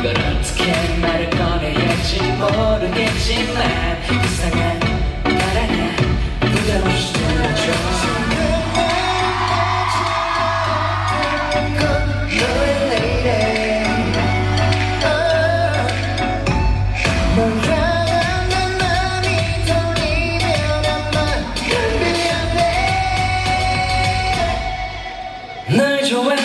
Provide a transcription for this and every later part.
어떻게 말을 꺼내야 할지 모르겠지만 이상한 말 하나 부담 없이 들려줘. 너의 lady 널 향한 내 맘이 떨리면 아마 미안해 널 좋아해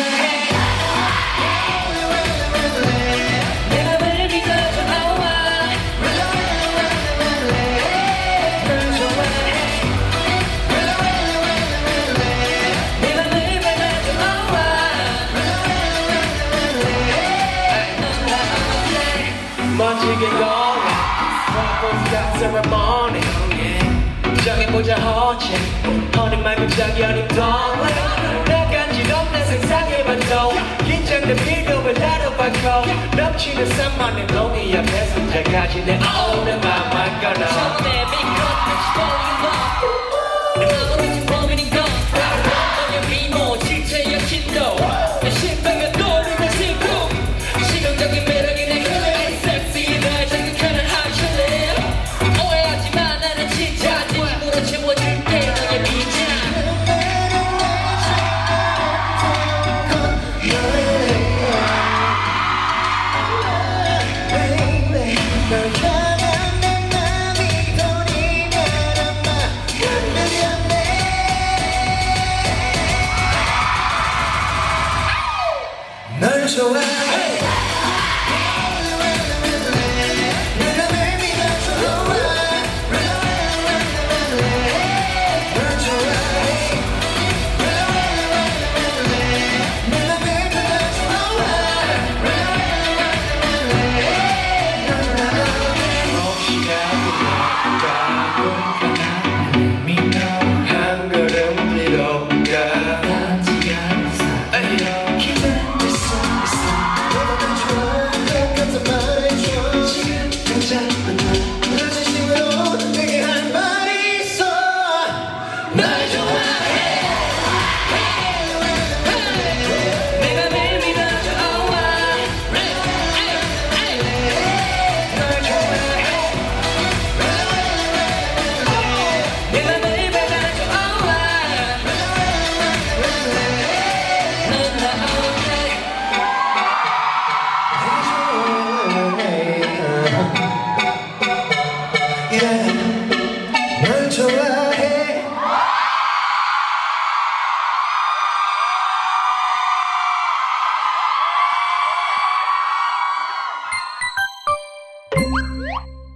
멋지게 going 프로포즈가 세레머니 정해보자 호칭 허니 말고 저기 어린 동네 내 간지럽네 상상해봐도 긴장된 나로 바꿔. 넘치는 산만의 동이 앞에서 이제까지 내 오늘 맘만 널 좋아해. กากคน to